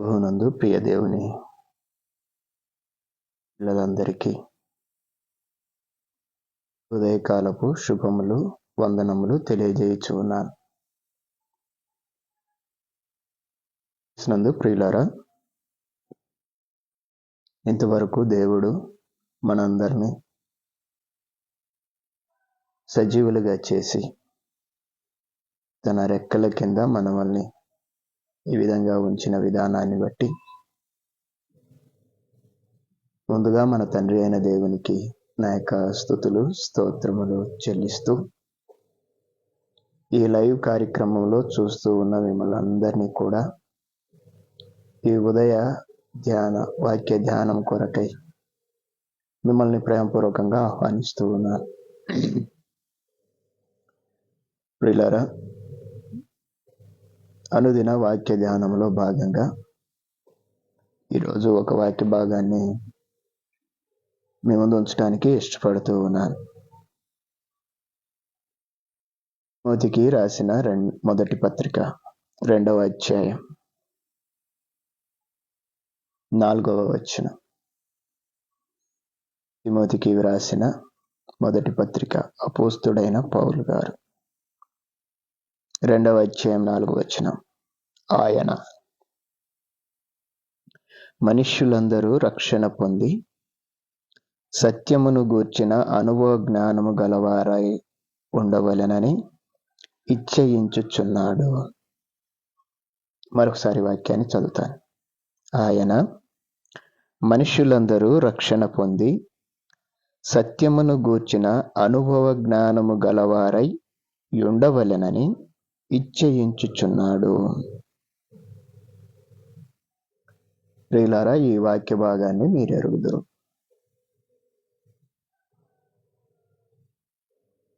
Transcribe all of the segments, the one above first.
ప్రభునందు ప్రియ దేవుని పిల్లలందరికీ ఉదయకాలపు శుభములు వందనములు తెలియజేయచ్చు ఉన్నాను. నందు ప్రియులారా ఇంతవరకు దేవుడు మనందరినీ సజీవులుగా చేసి తన రెక్కల కింద మనమల్ని ఈ విధంగా ఉంచిన విధానాన్ని బట్టి ముందుగా మన తండ్రి అయిన దేవునికి నా యొక్క స్థుతులు స్తోత్రములు చెల్లిస్తూ ఈ లైవ్ కార్యక్రమంలో చూస్తూ ఉన్న మిమ్మల్ని అందరినీ కూడా ఈ ఉదయ ధ్యాన వాక్య ధ్యానం కొరకై మిమ్మల్ని ప్రేమపూర్వకంగా ఆహ్వానిస్తూ ఉన్నాను. ప్రిలరా అనుదిన వాక్య ధ్యానంలో భాగంగా ఈరోజు ఒక వాక్య భాగాన్ని మీ ముందు ఉంచడానికి ఇష్టపడుతూ ఉన్నాను. మోతికి రాసిన రె మొదటి పత్రిక రెండవ అధ్యాయం నాలుగవ వచ్చిన తిమోతికి వ్రాసిన మొదటి పత్రిక అపోస్తుడైన పౌలు గారు. రెండవ అధ్యాయం నాలుగు వచనం ఆయన మనుష్యులందరూ రక్షణ పొంది సత్యమును గూర్చిన అనుభవ జ్ఞానము గలవారై ఉండవలెనని ఇచ్చయించుచున్నాడు. మరొకసారి వాక్యాన్ని చదువుతాను. ఆయన మనుష్యులందరూ రక్షణ పొంది సత్యమును గూర్చిన అనుభవ జ్ఞానము గలవారై ఉండవలెనని ఇచ్చయించుచున్నాడు. ప్రియులారా ఈ వాక్య భాగాన్ని మీరు ఎరుగుదురు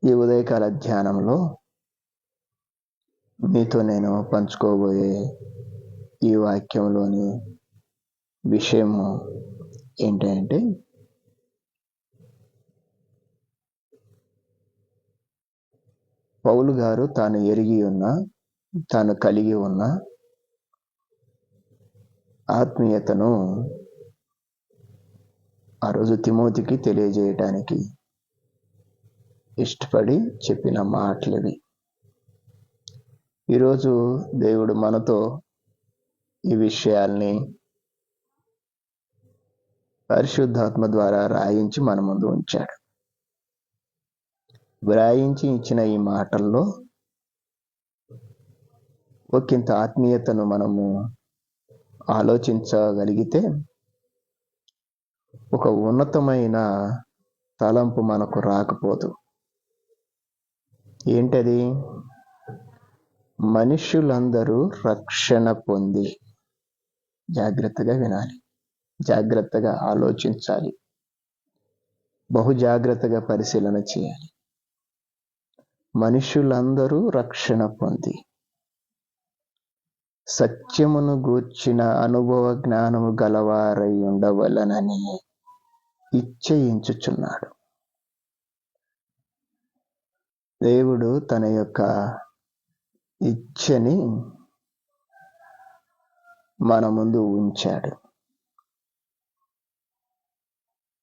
ఈ ఉదయకాల ధ్యానంలో మీతో నేను పంచుకోబోయే ఈ వాక్యంలోని విషయము ఏంటంటే పౌలు గారు తాను ఎరిగి ఉన్న తాను కలిగి ఉన్న ఆత్మీయతను ఆ రోజు తిమోతికి తెలియజేయటానికి ఇష్టపడి చెప్పిన మాటలవి. ఈరోజు దేవుడు మనతో ఈ విషయాల్ని పరిశుద్ధాత్మ ద్వారా రాయించి మన ముందు ఉంచాడు. వ్రాయించి ఇచ్చిన ఈ మాటల్లో ఒకంత ఆత్మీయతను మనము ఆలోచించగలిగితే ఒక ఉన్నతమైన తలంపు మనకు రాకపోదు. ఏంటది? మనుషులందరూ రక్షణ పొంది జాగ్రత్తగా వినాలి. జాగ్రత్తగా ఆలోచించాలి. బహు జాగ్రత్తగా పరిశీలన చేయాలి. మనుషులందరూ రక్షణ పొంది. సత్యమును గూర్చిన అనుభవ జ్ఞానము గలవారై ఉండవలనని ఇచ్చయించుచున్నాడు దేవుడు తన యొక్క ఇచ్చని మన ముందు ఉంచాడు.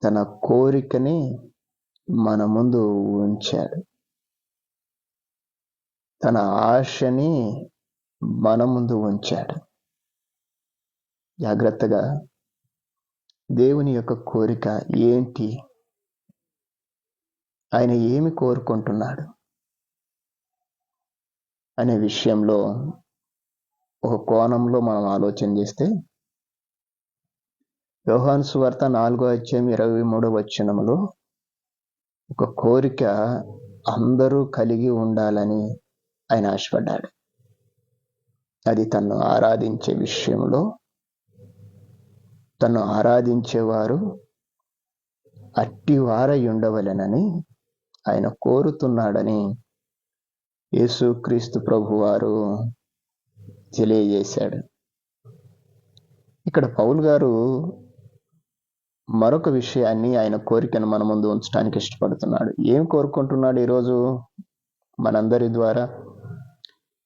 తన కోరికని మన ముందు ఉంచాడు. తన ఆశని మన ముందు ఉంచాడు. జాగ్రత్తగా దేవుని యొక్క కోరిక ఏంటి? ఆయన ఏమి కోరుకుంటున్నాడు? అనే విషయంలో ఒక కోణంలో మనం ఆలోచన చేస్తే యోహాను సువార్త నాలుగో అధ్యాయం ఇరవై మూడో వచనములో ఒక కోరిక అందరూ కలిగి ఉండాలని ఆయన ఆశపడ్డాడు. అది తను ఆరాధించే విషయంలో తను ఆరాధించేవారు అట్టివారై ఉండవలెనని ఆయన కోరుతున్నాడని యేసుక్రీస్తు ప్రభువారు తెలియజేశాడు. ఇక్కడ పౌల్ గారు మరొక విషయాన్ని ఆయన కోరికను మన ముందు ఉంచడానికి ఇష్టపడుతున్నాడు. ఏం కోరుకుంటున్నాడు ఈరోజు మనందరి ద్వారా?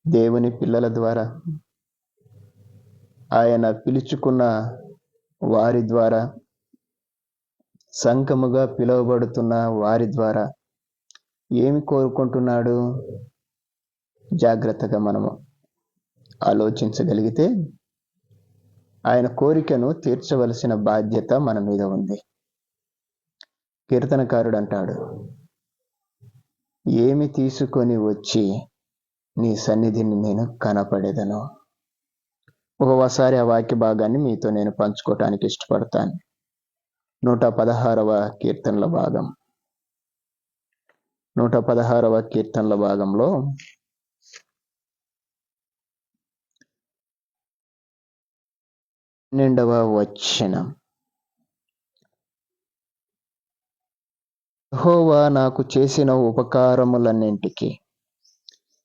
దేవుని పిల్లల ద్వారా ఆయన పిలుచుకున్న వారి ద్వారా సంఘముగా పిలువబడుతున్న వారి ద్వారా ఏమి కోరుకుంటున్నాడు? జాగ్రత్తగా మనము ఆలోచించగలిగితే ఆయన కోరికను తీర్చవలసిన బాధ్యత మన మీద ఉంది. కీర్తనకారుడు అంటాడు ఏమి తీసుకొని వచ్చి నీ సన్నిధిని నేను కనపడేదను. ఒకసారి ఆ వాక్య భాగాన్ని మీతో నేను పంచుకోవటానికి ఇష్టపడతాను. నూట పదహారవ కీర్తనల భాగం. నూట పదహారవ కీర్తనల భాగంలో పన్నెండవ వచనం. హోవా నాకు చేసిన ఉపకారములన్నింటికి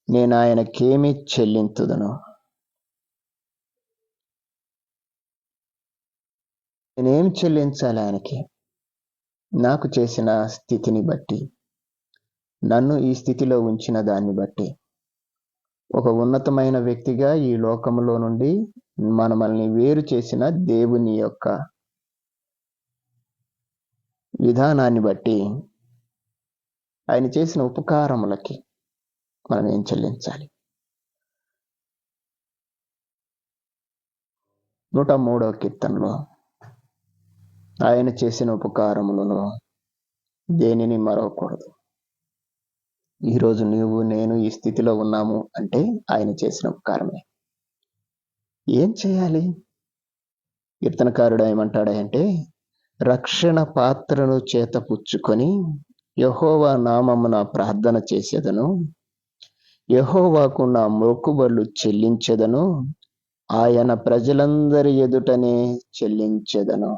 నేను ఆయనకేమి చెల్లింతుదను నేనేం చెల్లించాలి ఆయనకి? నాకు చేసిన స్థితిని బట్టి నన్ను ఈ స్థితిలో ఉంచిన దాన్ని బట్టి. ఒక ఉన్నతమైన వ్యక్తిగా ఈ లోకంలో నుండి మనమల్ని వేరు చేసిన దేవుని యొక్క విధానాన్ని బట్టి ఆయన చేసిన ఉపకారములకి మనం ఏం చెల్లించాలి? నూట మూడవ కీర్తనలో ఆయన చేసిన ఉపకారములను దేనిని మరవకూడదు? ఈరోజు నీవు నేను ఈ స్థితిలో ఉన్నాము అంటే ఆయన చేసిన ఉపకారమే. ఏం చేయాలి? కీర్తనకారుడు ఏమంటాడంటే రక్షణ పాత్రను చేత పుచ్చుకొని యహోవా నామమున ప్రార్థన చేసేదను యహోవాకు నా మొక్కుబళ్ళు చెల్లించెదను. ఆయన ప్రజలందరి ఎదుటనే చెల్లించెదను.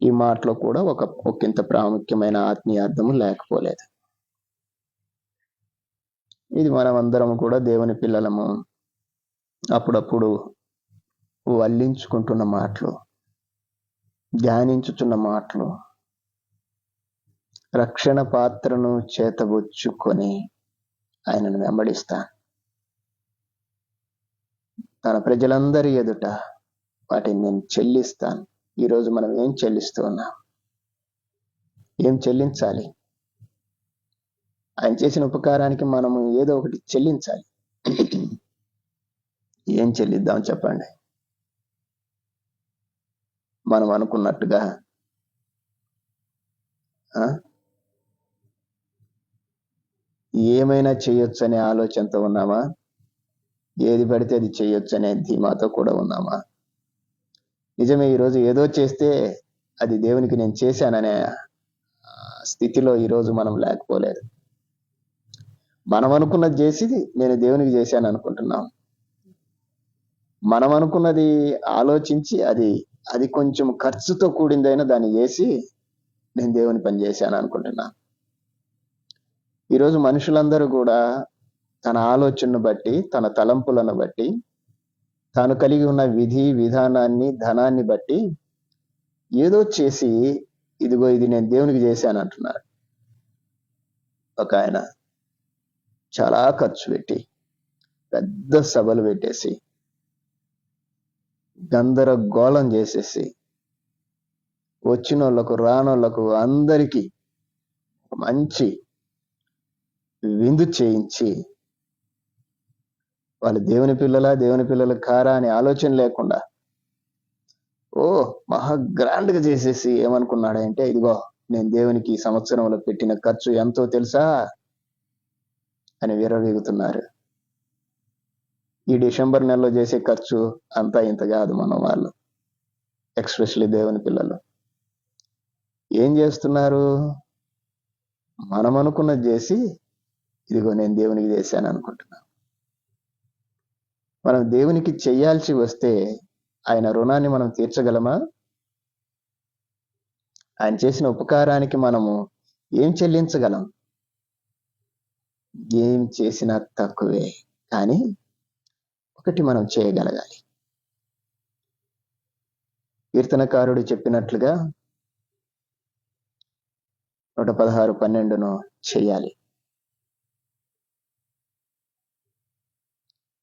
ఈ మాటలో కూడా ఒక ఒకంత ప్రాముఖ్యమైన ఆత్మీయార్థము లేకపోలేదు. ఇది మనం అందరం కూడా దేవుని పిల్లలము అప్పుడప్పుడు వల్లించుకుంటున్న మాటలు ధ్యానించుతున్న మాటలు రక్షణ పాత్రను చేతబుచ్చుకొని ఆయనను వెంబడిస్తా. తన ప్రజలందరి ఎదుట వాటిని నేను చెల్లిస్తాను ఈరోజు మనం ఏం చెల్లిస్తూ ఉన్నాం? ఏం చెల్లించాలి? ఆయన చేసిన ఉపకారానికి మనము ఏదో ఒకటి చెల్లించాలి. ఏం చెల్లిద్దాం చెప్పండి? మనం అనుకున్నట్టుగా ఆ? ఏమైనా చేయొచ్చు అనే ఆలోచనతో ఉన్నామా? ఏది పడితే అది చేయొచ్చు అనే ధీమాతో కూడా ఉన్నామా? నిజమే ఈరోజు ఏదో చేస్తే అది దేవునికి నేను చేశాననే స్థితిలో ఈరోజు మనం లేకపోలేదు. మనం అనుకున్నది చేసి నేను దేవునికి చేశాను అనుకుంటున్నాం. మనం అనుకున్నది ఆలోచించి అది అది కొంచెం ఖర్చుతో కూడిందైనా దాన్ని చేసి నేను దేవుని పని చేశాను అనుకుంటున్నాను ఈరోజు మనుషులందరూ కూడా తన ఆలోచనను బట్టి తన తలంపులను బట్టి తాను కలిగి ఉన్న విధి విధానాన్ని ధనాన్ని బట్టి ఏదో చేసి ఇదిగో ఇది నేను దేవునికి చేశాను అంటున్నారు. ఒక ఆయన చాలా ఖర్చు పెట్టి పెద్ద సభలు పెట్టేసి గందరగోళం చేసేసి వచ్చిన వాళ్ళకు రానోళ్ళకు అందరికీ మంచి విందు చేయించి వాళ్ళు దేవుని పిల్లలా దేవుని పిల్లల కారా అనే ఆలోచన లేకుండా ఓ మహా గ్రాండ్గా చేసేసి ఏమనుకున్నాడంటే ఇదిగో నేను దేవునికి ఈ సంవత్సరంలో పెట్టిన ఖర్చు ఎంతో తెలుసా? అని విరవీగుతున్నారు ఈ డిసెంబర్ నెలలో చేసే ఖర్చు అంతా ఇంత కాదు మనం వాళ్ళు ఎక్స్పెషలీ దేవుని పిల్లలు. ఏం చేస్తున్నారు? మనం అనుకున్నది చేసి ఇదిగో నేను దేవునికి చేశాను అనుకుంటున్నాను. మనం దేవునికి చెయ్యాల్సి వస్తే ఆయన రుణాన్ని మనం తీర్చగలమా? ఆయన చేసిన ఉపకారానికి మనము ఏం చెల్లించగలం? ఏం చేసినా తక్కువే కానీ ఒకటి మనం చేయగలగాలి. కీర్తనకారుడు చెప్పినట్లుగా నూట పదహారు పన్నెండును చేయాలి.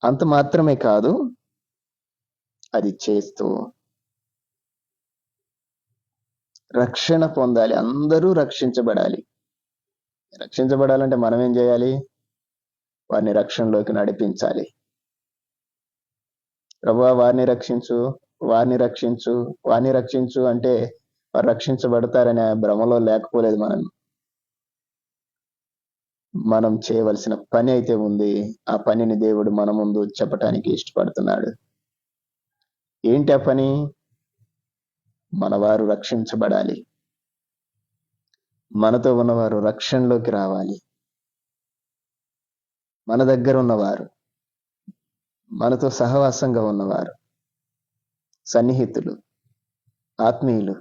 అంత మాత్రమే కాదు అది చేస్తూ రక్షణ పొందాలి. అందరూ రక్షించబడాలి. రక్షించబడాలంటే మనం ఏం చేయాలి? వారిని రక్షణలోకి నడిపించాలి. ప్రభా వారిని రక్షించు వారిని రక్షించు వారిని రక్షించు అంటే వారు రక్షించబడతారనే ఆ భ్రమలో లేకపోలేదు మనం. మనం చేయవలసిన పని అయితే ఉంది. ఆ పనిని దేవుడు మన ముందు చెప్పటానికి ఇష్టపడుతున్నాడు. ఏంటి ఆ పని? మనవారు రక్షించబడాలి. మనతో ఉన్నవారు రక్షణలోకి రావాలి. మన దగ్గర ఉన్నవారు మనతో సహవాసంగా ఉన్నవారు సన్నిహితులు ఆత్మీయులు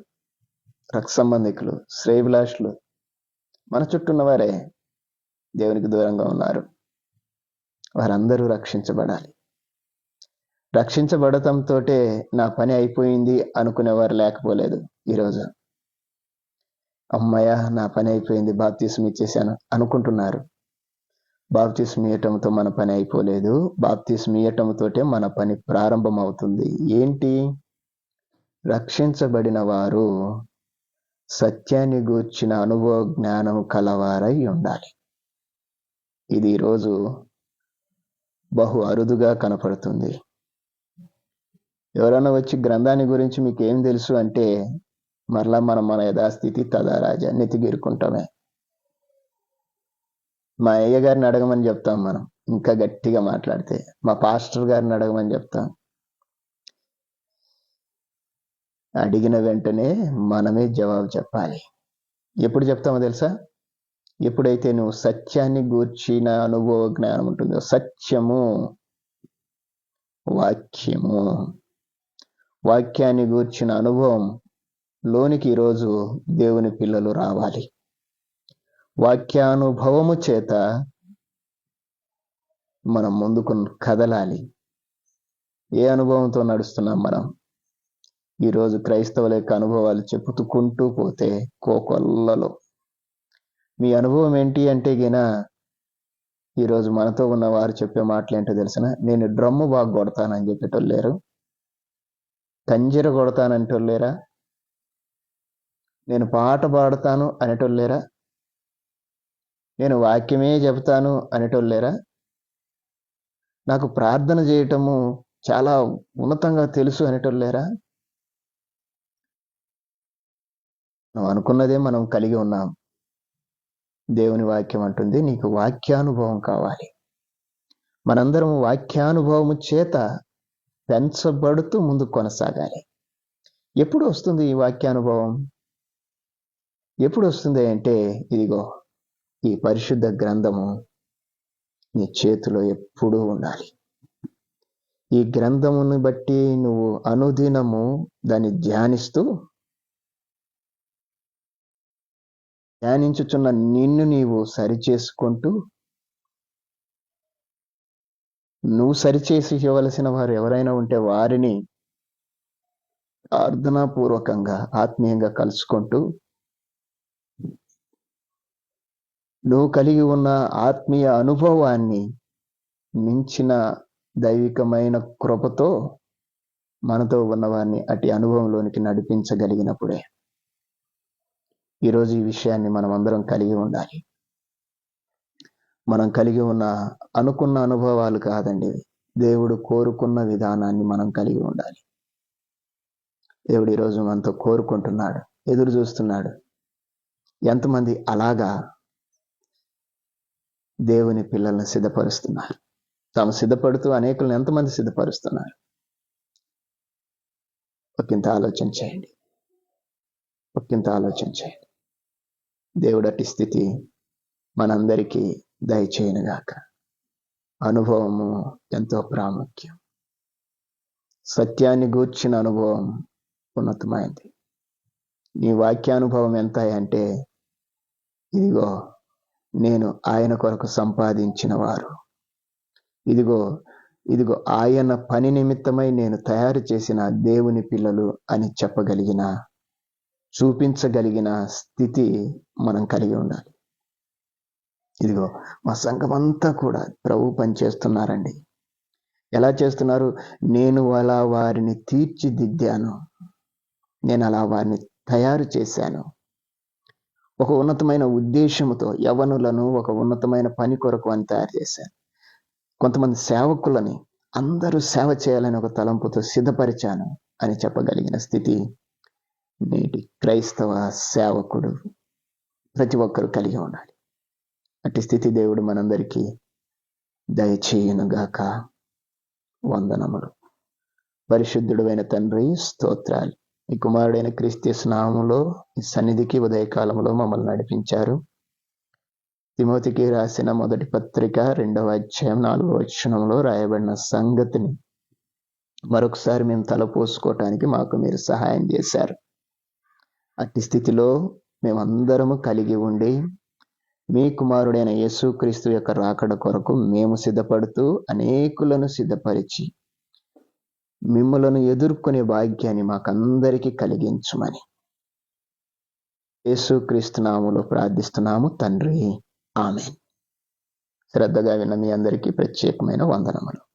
రక్త సంబంధికులు శ్రేయభిలాషులు మన చుట్టూ ఉన్నవారే దేవునికి దూరంగా ఉన్నారు. వారందరూ రక్షించబడాలి. రక్షించబడటంతో నా పని అయిపోయింది అనుకునేవారు లేకపోలేదు ఈరోజు. అమ్మయ్య నా పని అయిపోయింది బాప్తీసం ఇచ్చేసాను అనుకుంటున్నారు. బాప్తీసం ఇయ్యటంతో మన పని అయిపోలేదు. బాప్తీసం ఇయ్యటంతోటే మన పని ప్రారంభం అవుతుంది ఏంటి? రక్షించబడిన వారు సత్యాన్ని గూర్చిన అనుభవ జ్ఞానం కలవారై ఉండాలి. ఇది ఈరోజు బహు అరుదుగా కనపడుతుంది. ఎవరైనా వచ్చి గ్రంథాన్ని గురించి మీకు ఏం తెలుసు అంటే మరలా మనం మన యథాస్థితి తదారాజా తిగిరుకుంటామే మా అయ్య గారిని అడగమని చెప్తాం మనం ఇంకా గట్టిగా మాట్లాడితే. మా పాస్టర్ గారిని అడగమని చెప్తాం. అడిగిన వెంటనే మనమే జవాబు చెప్పాలి. ఎప్పుడు చెప్తామో తెలుసా? ఎప్పుడైతే నువ్వు సత్యాన్ని గూర్చిన అనుభవ జ్ఞానం ఉంటుందో సత్యము వాక్యము వాక్యాన్ని గూర్చిన అనుభవం లోనికి ఈరోజు దేవుని పిల్లలు రావాలి. వాక్యానుభవము చేత మనం ముందుకు కదలాలి. ఏ అనుభవంతో నడుస్తున్నాం మనం? ఈరోజు క్రైస్తవుల యొక్క అనుభవాలు చెప్పుతుకుంటూ పోతే కోకొల్లలో. మీ అనుభవం ఏంటి అంటే గిన ఈరోజు మనతో ఉన్న వారు చెప్పే మాటలు ఏంటో తెలిసిన? నేను డ్రమ్ము బాగా కొడతానని చెప్పేటోళ్ళు లేరు. కంజర కొడతానంటోళ్ళు లేరా? నేను పాట పాడతాను అనేటోళ్ళు లేరా? నేను వాక్యమే చెబుతాను అనేటోళ్ళు లేరా? నాకు ప్రార్థన చేయటము చాలా ఉన్నతంగా తెలుసు అనేటోళ్ళు లేరా? నువ్వు అనుకున్నదే మనం కలిగి ఉన్నాం. దేవుని వాక్యం అంటుంది నీకు వాక్యానుభవం కావాలి. మనందరం వాక్యానుభవము చేత పెంచబడుతూ ముందు కొనసాగాలి. ఎప్పుడు వస్తుంది ఈ వాక్యానుభవం? ఎప్పుడు వస్తుంది అంటే ఇదిగో ఈ పరిశుద్ధ గ్రంథము నీ చేతిలో ఎప్పుడూ ఉండాలి. ఈ గ్రంథమును బట్టి నువ్వు అనుదినము దాన్ని ధ్యానిస్తూ ధ్యానించుచున్న నిన్ను నీవు సరిచేసుకుంటూ నువ్వు సరిచేసి ఇవ్వవలసిన వారు ఎవరైనా ఉంటే వారిని ప్రార్థనాపూర్వకంగా ఆత్మీయంగా కలుసుకుంటూ నువ్వు కలిగి ఉన్న ఆత్మీయ అనుభవాన్ని మించిన దైవికమైన కృపతో మనతో ఉన్నవారిని అటు అనుభవంలోనికి నడిపించగలిగినప్పుడే. ఈరోజు ఈ విషయాన్ని మనం అందరం కలిగి ఉండాలి. మనం కలిగి ఉన్న అనుకున్న అనుభవాలు కాదండి. దేవుడు కోరుకున్న విధానాన్ని మనం కలిగి ఉండాలి. దేవుడు ఈరోజు మనతో కోరుకుంటున్నాడు ఎదురు చూస్తున్నాడు. ఎంతమంది అలాగా దేవుని పిల్లల్ని సిద్ధపరుస్తున్నారు. తాము సిద్ధపడుతూ అనేకులను ఎంతమంది సిద్ధపరుస్తున్నారు? ఒకంత ఆలోచన చేయండి. ఒకంత ఆలోచన చేయండి. దేవుడటి స్థితి మనందరికీ దయచేయనుగాక. అనుభవము ఎంతో ప్రాముఖ్యం. సత్యాన్ని గూర్చిన అనుభవం ఉన్నతమైంది. నీ వాక్యానుభవం ఎంత అంటే ఇదిగో నేను ఆయన కొరకు సంపాదించిన వారు. ఇదిగో ఇదిగో ఆయన పని నిమిత్తమై నేను తయారు చేసిన దేవుని పిల్లలు అని చెప్పగలిగిన చూపించగలిగిన స్థితి మనం కలిగి ఉండాలి. ఇదిగో మా సంఘం అంతా కూడా ప్రభు పనిచేస్తున్నారండి. ఎలా చేస్తున్నారు? నేను అలా వారిని తీర్చిదిద్దాను. నేను అలా వారిని తయారు చేశాను. ఒక ఉన్నతమైన ఉద్దేశంతో యవనులను ఒక ఉన్నతమైన పని కొరకు అని తయారు చేశాను. కొంతమంది సేవకులని అందరూ సేవ చేయాలని ఒక తలంపుతో సిద్ధపరిచాను అని చెప్పగలిగిన స్థితి నేటి క్రైస్తవ సేవకుడు ప్రతి ఒక్కరూ కలిగి ఉండాలి. అట్టి స్థితి దేవుడు మనందరికీ దయచేయునుగాక. వందనములు. పరిశుద్ధుడైన తండ్రి స్తోత్రాలు. ఈ కుమారుడైన క్రీస్తు స్నామంలో ఈ సన్నిధికి ఉదయకాలంలో మమ్మల్ని నడిపించారు. తిమోతికి రాసిన మొదటి పత్రిక రెండవ అధ్యాయం నాలుగవ వచనంలో రాయబడిన సంగతిని మరొకసారి మేము తలపోసుకోవటానికి మాకు మీరు సహాయం చేశారు. అట్టి స్థితిలో మేమందరము కలిగి ఉండి మీ కుమారుడైన యేసుక్రీస్తు యొక్క రాకడ కొరకు మేము సిద్ధపడుతూ అనేకులను సిద్ధపరిచి మిమ్మలను ఎదుర్కొనే భాగ్యాన్ని మాకందరికీ కలిగించమని యేసుక్రీస్తు నాములో ప్రార్థిస్తున్నాము తండ్రి. ఆమె శ్రద్ధగా విన్న మీ అందరికీ ప్రత్యేకమైన వందనములు.